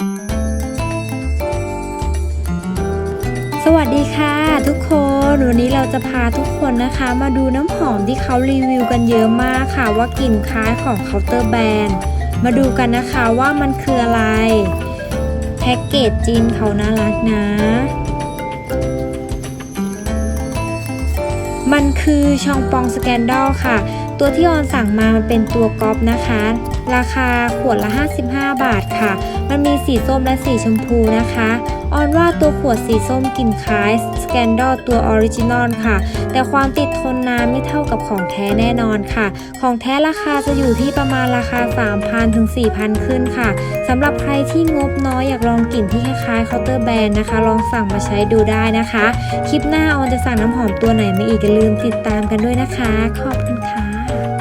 สวัสดีค่ะทุกคน วันนี้เราจะพาทุกคนนะคะ มาดูน้ำหอมที่เขารีวิวกันเยอะมากค่ะ ว่ากลิ่นคล้ายของเคาน์เตอร์แบรนด์ มาดูกันนะคะว่ามันคืออะไร แพ็กเกจจีนเขาน่ารักนะมันคือชองปองสแกนดอลค่ะ ตัวที่ออนสั่งมามันเป็นตัวก๊อปนะคะ ราคาขวดละ 55 บาทค่ะ มีสีส้มและสีชมพูนะคะออนว่าตัวขวดสีส้มกลิ่นคล้ายสแกนดอลตัวออริจินอลค่ะ แต่ความติดทนนานไม่เท่ากับของแท้แน่นอนค่ะ ของแท้ราคาจะอยู่ที่ประมาณราคา 3,000 ถึง 4,000 ขึ้นค่ะสำหรับใครที่งบน้อยอยากลองกลิ่นที่คล้ายๆเคาน์เตอร์แบรนด์นะคะ ลองสั่งมาใช้ดูได้นะคะ คลิปหน้าออนจะสั่งน้ำหอมตัวไหนมาอีกอย่าลืมติดตามกันด้วยนะคะ ขอบคุณค่ะ